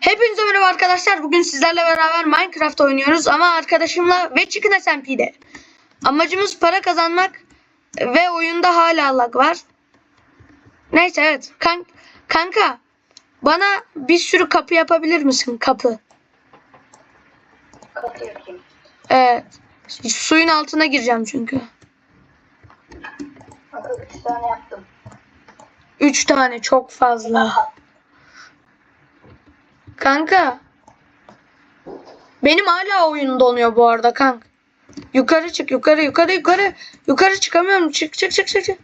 Hepinize merhaba arkadaşlar. Bugün sizlerle beraber Minecraft oynuyoruz ama arkadaşımla ve Chicken SMP'de. Amacımız para kazanmak ve oyunda hala lag var. Neyse evet. Kan kanka bana bir sürü kapı yapabilir misin? Kapı. Kapı yapayım. Evet. Suyun altına gireceğim çünkü. Kanka 3 tane yaptım. Üç tane çok fazla. Kanka. Benim hala oyun donuyor bu arada kanka. Yukarı çık yukarı yukarı yukarı. Yukarı çıkamıyorum. Çık çık çık çık. çık.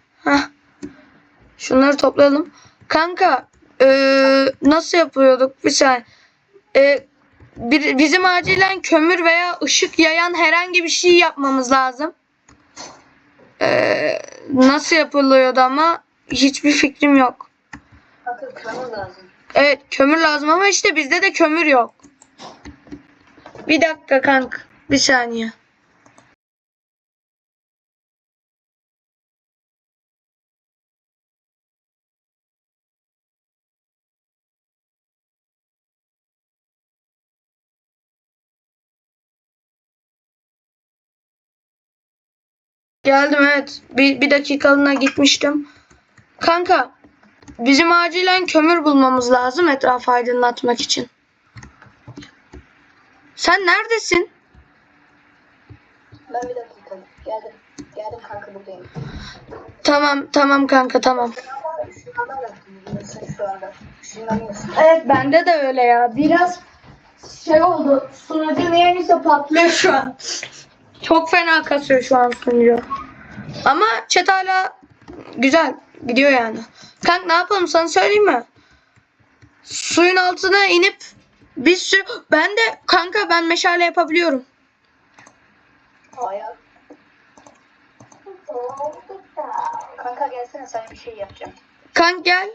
Şunları toplayalım. Kanka. eee, nasıl yapıyorduk? Bir saniye. Eee, bir, bizim acilen kömür veya ışık yayan herhangi bir şey yapmamız lazım. Eee, nasıl yapılıyordu ama hiçbir fikrim yok. Kömür lazım. Evet kömür lazım ama işte bizde de kömür yok. Bir dakika kanka. Bir saniye. Geldim evet. Bir, bir dakikalığına gitmiştim. Kanka Bizim acilen kömür bulmamız lazım etrafı aydınlatmak için. Sen neredesin? Ben bir dakika geldim. Geldim kanka buradayım. Tamam tamam kanka tamam. Evet bende de öyle ya. Biraz şey oldu. Sunucu niyeyse patlıyor şu an. Çok fena kasıyor şu an sunucu. Ama chat hala güzel gidiyor yani. Kanka ne yapalım sana söyleyeyim mi? Suyun altına inip bir sürü... Ben de kanka ben meşale yapabiliyorum. Ayak. Kanka gelsene sana bir şey yapacağım. Kanka gel.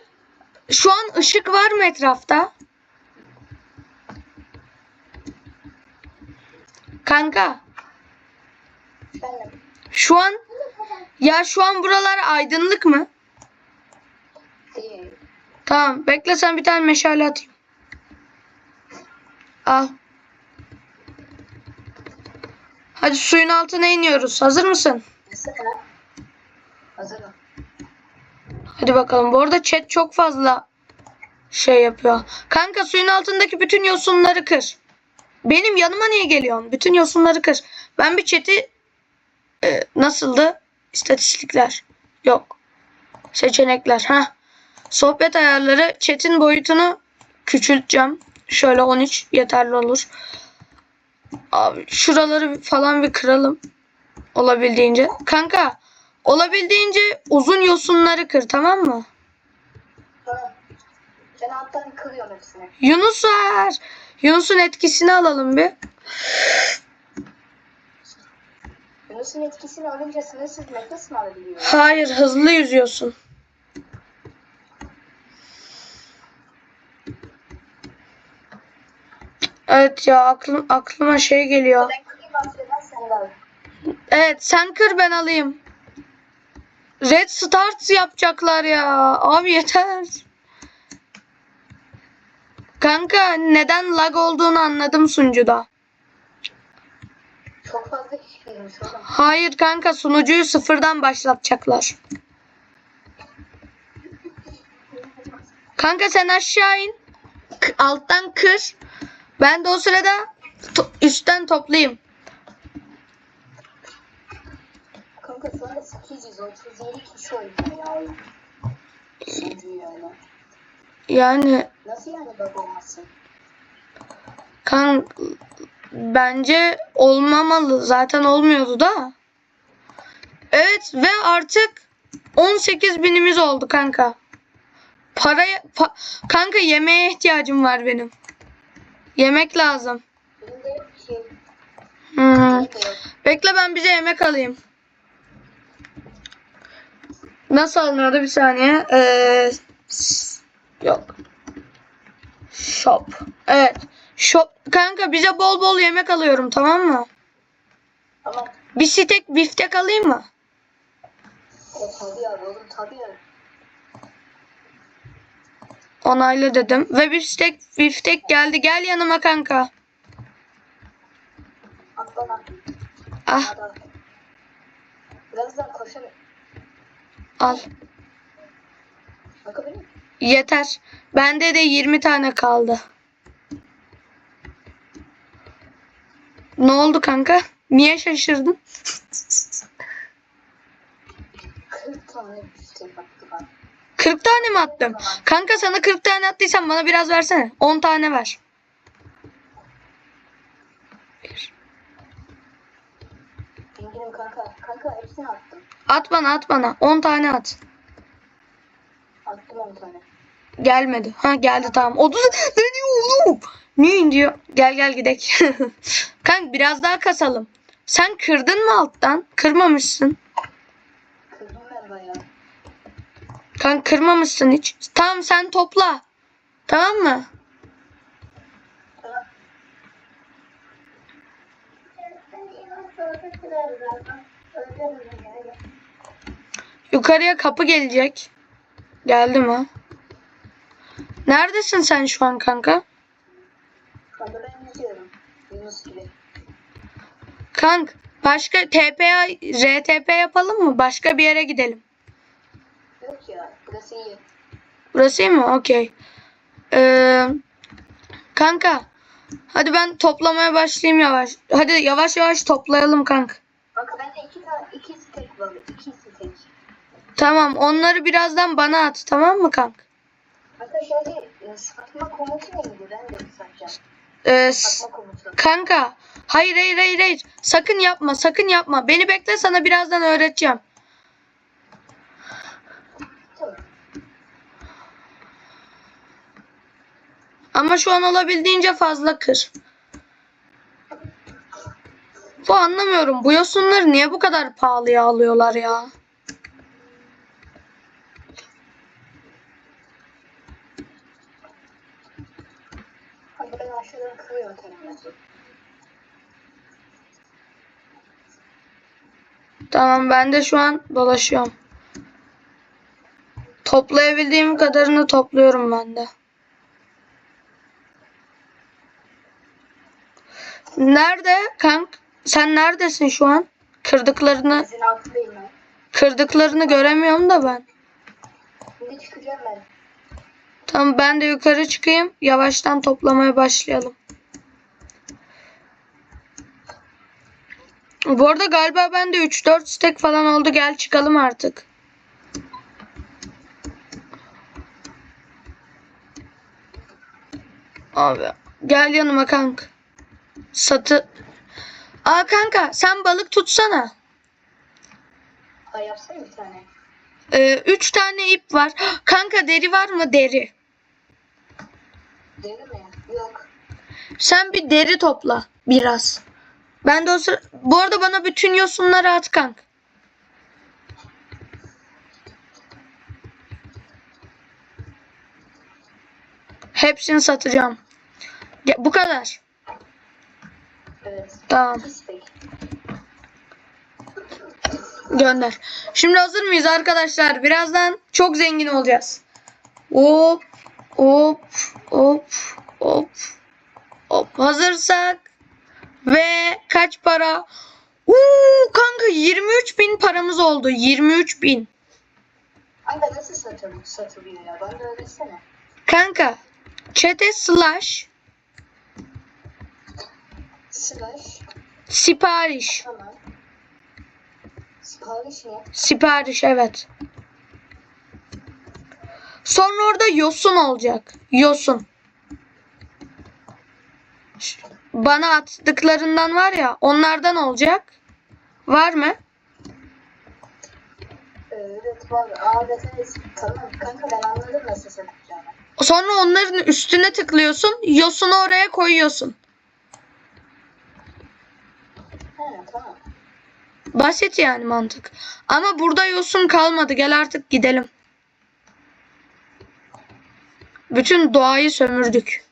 Şu an ışık var mı etrafta? Kanka şu an ya şu an buralar aydınlık mı? Tamam bekle sen bir tane meşale atayım. Al. Hadi suyun altına iniyoruz. Hazır mısın? Hazırım. Hadi bakalım. Bu arada chat çok fazla şey yapıyor. Kanka suyun altındaki bütün yosunları kır. Benim yanıma niye geliyorsun? Bütün yosunları kır. Ben bir chat'i e, nasıldı? İstatistikler. Yok. Seçenekler. Ha. Sohbet ayarları. Chat'in boyutunu küçülteceğim. Şöyle 13 yeterli olur. Abi şuraları falan bir kıralım. Olabildiğince. Kanka olabildiğince uzun yosunları kır tamam mı? Ben alttan kırıyorum hepsini. Yunus var. Yunus'un etkisini alalım bir. Yunus'un etkisini alınca sınırsız nefes mi alabiliyor? Hayır hızlı yüzüyorsun. Evet ya aklım aklıma şey geliyor. Evet sen kır ben alayım. Red start yapacaklar ya. Abi yeter. Kanka neden lag olduğunu anladım sunucuda. Çok fazla kişi girmiş. Hayır kanka sunucuyu sıfırdan başlatacaklar. Kanka sen aşağı in. Alttan kır. Ben de o sırada to- üstten toplayayım. Kanka şu anda 837 kişi oynuyor ya. Yani. Yani Nasıl yani bug olmasın? kan bence olmamalı. Zaten olmuyordu da. Evet ve artık 18 binimiz oldu kanka. Paraya pa- kanka yemeğe ihtiyacım var benim. Yemek lazım. Benim de. Hmm. Bekle ben bize yemek alayım. Nasıl alınıyordu bir saniye? Ee, yok. Shop. Evet. Shop. Kanka bize bol bol yemek alıyorum tamam mı? Ama Bir steak biftek alayım mı? e, tabii abi oğlum tabii abi. Onayla dedim. Ve biftek, biftek geldi. Gel yanıma kanka. Atla lan. Ah. Birazdan koşarım. al. Bakabilir miyim? Yeter. Bende de 20 tane kaldı. Ne oldu kanka? Niye şaşırdın? 40 tane biftek attı bana. 40 tane mi attım? Kanka sana 40 tane attıysam bana biraz versene. 10 tane ver. Bir. Zenginim kanka. Kanka hepsini attım. At bana at bana. 10 tane at. Attım 10 tane. Gelmedi. Ha geldi tamam. 30 ne diyor oğlum? Ne diyor? Gel gel gidek. Kanka biraz daha kasalım. Sen kırdın mı alttan? Kırmamışsın. Kırdım ben bayağı. Kanka kırmamışsın hiç. Tamam sen topla. Tamam mı? Yukarıya kapı gelecek. Geldi mi? Neredesin sen şu an kanka? Yunus gibi. Kank başka TPA, RTP yapalım mı? Başka bir yere gidelim. Burası iyi. Burası iyi mi? Okey. Ee, kanka. Hadi ben toplamaya başlayayım yavaş. Hadi yavaş yavaş toplayalım kanka. Kanka bende iki iki stek var. İki stek. Tamam onları birazdan bana at tamam mı kanka? Kanka şimdi e, satma komutu neydi? Ben de satacağım. Ee, kanka. Hayır hayır hayır hayır. Sakın yapma sakın yapma. Beni bekle sana birazdan öğreteceğim. Ama şu an olabildiğince fazla kır. Bu anlamıyorum. Bu yosunları niye bu kadar pahalıya alıyorlar ya? Tamam ben de şu an dolaşıyorum. Toplayabildiğim kadarını topluyorum ben de. Nerede kank? Sen neredesin şu an? Kırdıklarını Sizin altındayım ben. kırdıklarını göremiyorum da ben. Şimdi çıkacağım ben. Tamam ben de yukarı çıkayım. Yavaştan toplamaya başlayalım. Bu arada galiba bende 3-4 stek falan oldu. Gel çıkalım artık. Abi gel yanıma kanka. Satı. Aa kanka sen balık tutsana. Ha yapsana bir tane. Ee, üç tane ip var. Kanka deri var mı deri? Değil mi? Yok. Sen bir deri topla biraz. Ben de o sıra... Bu arada bana bütün yosunları at kank. Hepsini satacağım. Ya, bu kadar. Tamam. Gönder. Şimdi hazır mıyız arkadaşlar? Birazdan çok zengin olacağız. Hop hop hop hop hop. Hazırsak ve kaç para? Uuu kanka 23 bin paramız oldu. 23 bin. Kanka nasıl satılıyor, ya? Bana öğretsene. Kanka chat'e slash Slash. sipariş. Tamam. Sipariş ne? Sipariş evet. Sonra orada yosun olacak. Yosun. Bana attıklarından var ya onlardan olacak. Var mı? Evet var. Evet. Tamam kanka ben anladım nasıl satacağını. Sonra onların üstüne tıklıyorsun. Yosunu oraya koyuyorsun. Tamam. Basit yani mantık. Ama burada yosun kalmadı. Gel artık gidelim. Bütün doğayı sömürdük.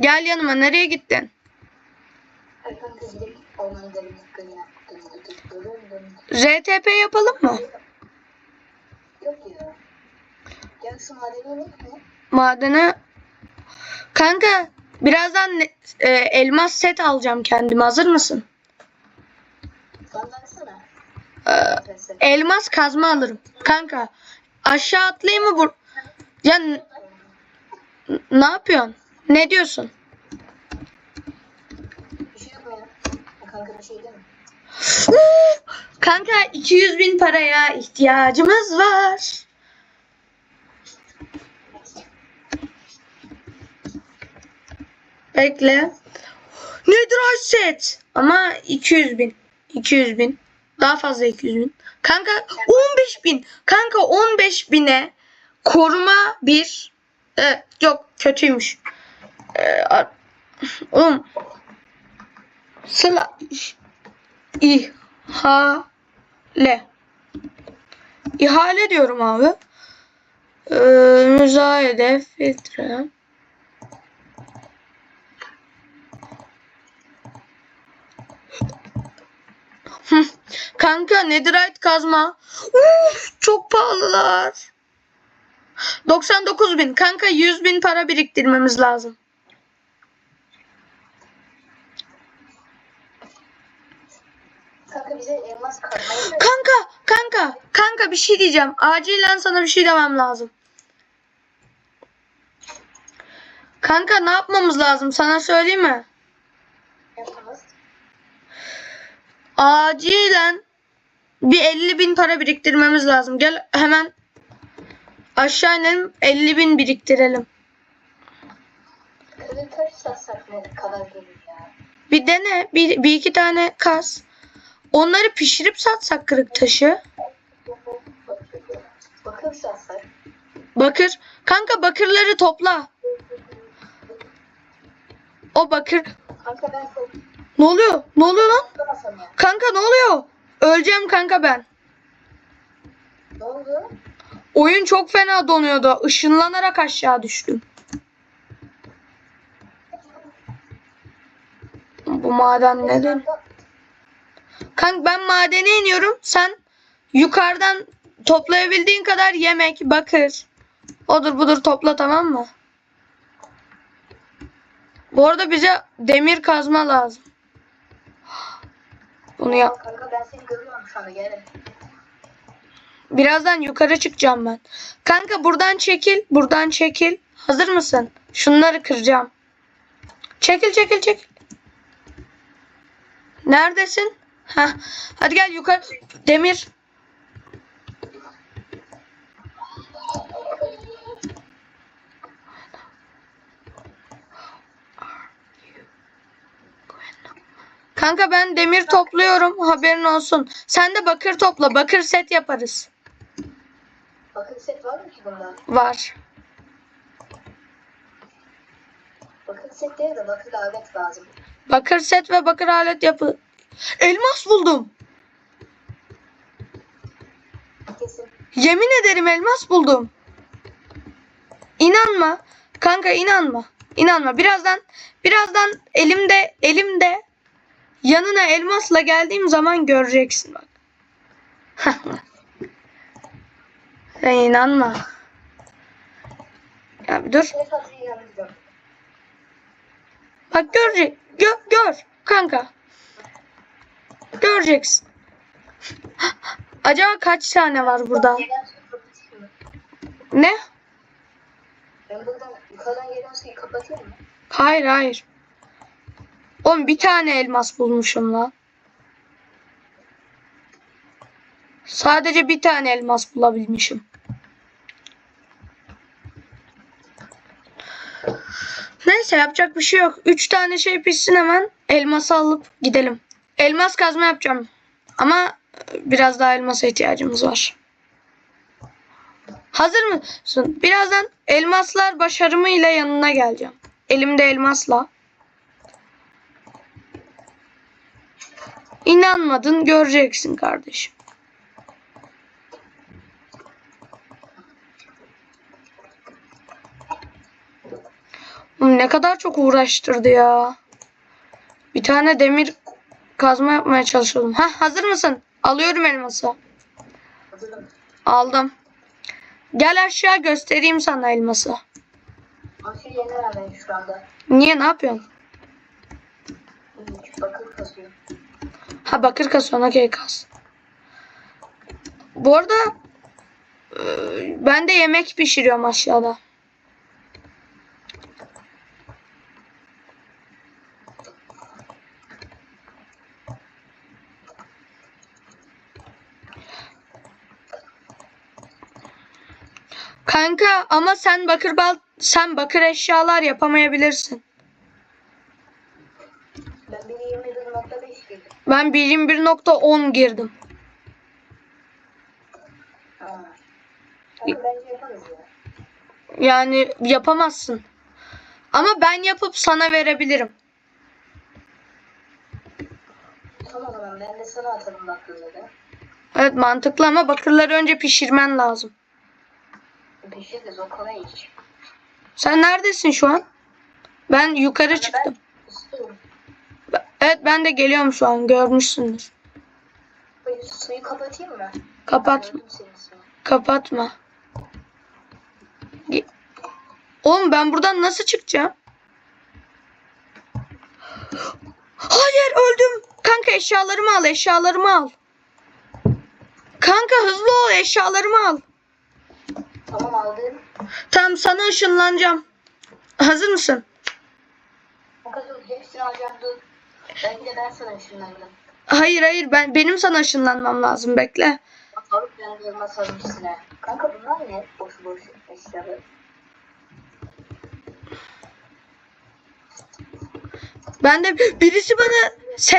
Gel yanıma. Nereye gittin? RTP yapalım mı? Yok ya. Gel şu mi? Madene Kanka birazdan e, elmas set alacağım kendime. Hazır mısın? Ee, elmas kazma alırım. Kanka aşağı atlayayım mı bu? Ya ne yapıyorsun? Ne diyorsun? Şey Kanka şey? Kanka 200 bin paraya ihtiyacımız var. Bekle. Nedir set? Ama 200 bin. 200 bin. Daha fazla 200 bin. Kanka 15 bin. Kanka 15 bine koruma bir. Ee, yok kötüymüş. Ee, oğlum. Sıla. İhale. İhale diyorum abi. Ee, müzayede filtre. Kanka netherite kazma. Uf, çok pahalılar. 99 bin. Kanka 100 bin para biriktirmemiz lazım. Kanka bize elmas. Kanka, kanka, kanka bir şey diyeceğim. Acilen sana bir şey demem lazım. Kanka ne yapmamız lazım? Sana söyleyeyim mi? Yapamaz. Acilen bir 50 bin para biriktirmemiz lazım. Gel hemen aşağı inelim 50 bin biriktirelim. Kırık taş satsak ne kadar gelir ya? Bir dene bir, bir iki tane kas. Onları pişirip satsak kırık taşı. Bakır satsak. Bakır. Kanka bakırları topla. O bakır. Kanka ben Ne oluyor? Ne oluyor lan? Kanka ne oluyor? Öleceğim kanka ben. Ne oldu? Oyun çok fena donuyordu. Işınlanarak aşağı düştüm. Bu maden neden? Kanka ben madene iniyorum. Sen yukarıdan toplayabildiğin kadar yemek, bakır. Odur budur topla tamam mı? Bu arada bize demir kazma lazım. Bunu yap. Kanka ben seni görüyorum şu anda gel. Birazdan yukarı çıkacağım ben. Kanka buradan çekil. Buradan çekil. Hazır mısın? Şunları kıracağım. Çekil çekil çekil. Neredesin? Heh. Hadi gel yukarı. Demir. Kanka ben demir topluyorum. Haberin olsun. Sen de bakır topla. Bakır set yaparız. Bakır set var mı ki bunda? Var. Bakır set değil de bakır alet lazım. Bakır set ve bakır alet yapı. Elmas buldum. Kesin. Yemin ederim elmas buldum. İnanma. Kanka inanma. İnanma. Birazdan birazdan elimde elimde yanına elmasla geldiğim zaman göreceksin bak. Sen inanma. Ya bir dur. Bak görecek. Gör, gör kanka. Göreceksin. Acaba kaç tane var burada? Ne? Ben buradan yukarıdan gelen suyu kapatayım mı? Hayır hayır. Oğlum bir tane elmas bulmuşum lan. Sadece bir tane elmas bulabilmişim. Neyse yapacak bir şey yok. Üç tane şey pişsin hemen. Elması alıp gidelim. Elmas kazma yapacağım. Ama biraz daha elmasa ihtiyacımız var. Hazır mısın? Birazdan elmaslar başarımı ile yanına geleceğim. Elimde elmasla. İnanmadın göreceksin kardeşim. Ne kadar çok uğraştırdı ya. Bir tane demir kazma yapmaya çalışıyordum. Ha hazır mısın? Alıyorum elması. Hazırım. Aldım. Gel aşağı göstereyim sana elması. Aşırı yeni ben şu anda. Niye ne yapıyorsun? Hiç bakır kasıyor. Ha bakır kasıyorsun okey kas. Bu arada e, ben de yemek pişiriyorum aşağıda. Kanka ama sen bakır bal sen bakır eşyalar yapamayabilirsin. Ben 1.21.5 girdim. Ben 1.21.10 girdim. Ha. Yaparız ya. Yani yapamazsın. Ama ben yapıp sana verebilirim. Tamam zaman ben de sana atarım bakırları. Evet mantıklı ama bakırları önce pişirmen lazım. Pişiririz o kolay iş. Sen neredesin şu an? Ben yukarı çıktım. Ben. Evet ben de geliyorum şu an görmüşsündür. Suyu kapatayım mı? Kapat kapatma. Ge- Oğlum ben buradan nasıl çıkacağım? Hayır öldüm. Kanka eşyalarımı al eşyalarımı al. Kanka hızlı ol eşyalarımı al. Tamam aldım. Tamam sana ışınlanacağım. Hazır mısın? Kanka dur hepsini alacağım de ben sana ışınlanırım. Hayır hayır ben benim sana ışınlanmam lazım bekle. Bak alıp ben yılma sarım üstüne. Kanka bunlar ne? Boş boş eşyalar. Ben de birisi bana set